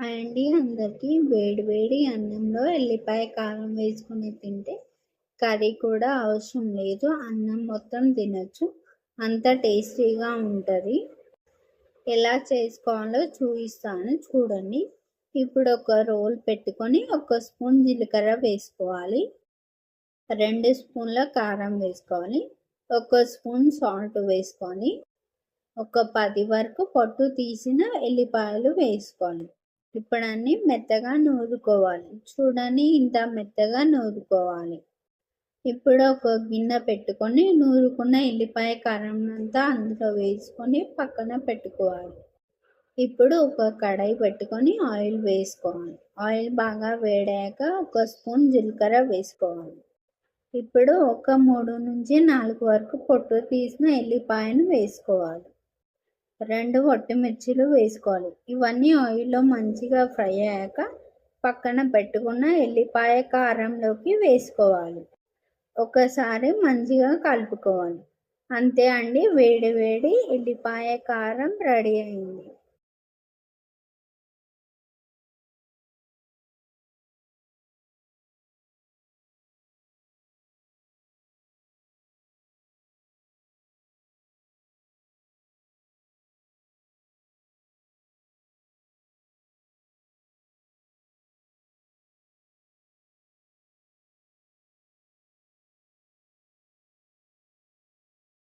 అండి అందరికీ వేడి వేడి అన్నంలో ఎల్లిపాయ కారం వేసుకుని తింటే కర్రీ కూడా అవసరం లేదు. అన్నం మొత్తం తినచ్చు. అంత టేస్టీగా ఉంటుంది. ఎలా చేసుకోవాలో చూపిస్తాను. చూడండి. ఇప్పుడు ఒక రోల్ పెట్టుకొని ఒక స్పూన్ జీలకర్ర వేసుకోవాలి. రెండు స్పూన్ల కారం వేసుకోవాలి. ఒక స్పూన్ సాల్ట్ వేసుకొని ఒక పది వరకు పొట్టు తీసిన ఎల్లిపాయలు వేసుకోవాలి. ఇప్పుడు మెత్తగా నూరుకోవాలి. చూడండి ఇంత మెత్తగా నూరుకోవాలి. ఇప్పుడు ఒక గిన్నె పెట్టుకొని నూరుకున్న ఎల్లిపాయ కారం అంతా అందులో వేసుకొని పక్కన పెట్టుకోవాలి. ఇప్పుడు ఒక కడాయి పెట్టుకొని ఆయిల్ వేసుకోవాలి. ఆయిల్ బాగా వేడాక ఒక స్పూన్ జీలకర్ర వేసుకోవాలి. ఇప్పుడు ఒక మూడు నుంచి నాలుగు వరకు పొట్టు తీసిన ఎల్లిపాయను వేసుకోవాలి. రెండు మిర్చీలు వేసుకోవాలి. ఇవన్నీ ఆయిల్లో మంచిగా ఫ్రై అయ్యాక పక్కన పెట్టుకున్న ఎల్లిపాయ కారంలోకి వేసుకోవాలి. ఒకసారి మంచిగా కలుపుకోవాలి. అంతే అండి వేడి వేడి ఎల్లిపాయ కారం రెడీ అయింది.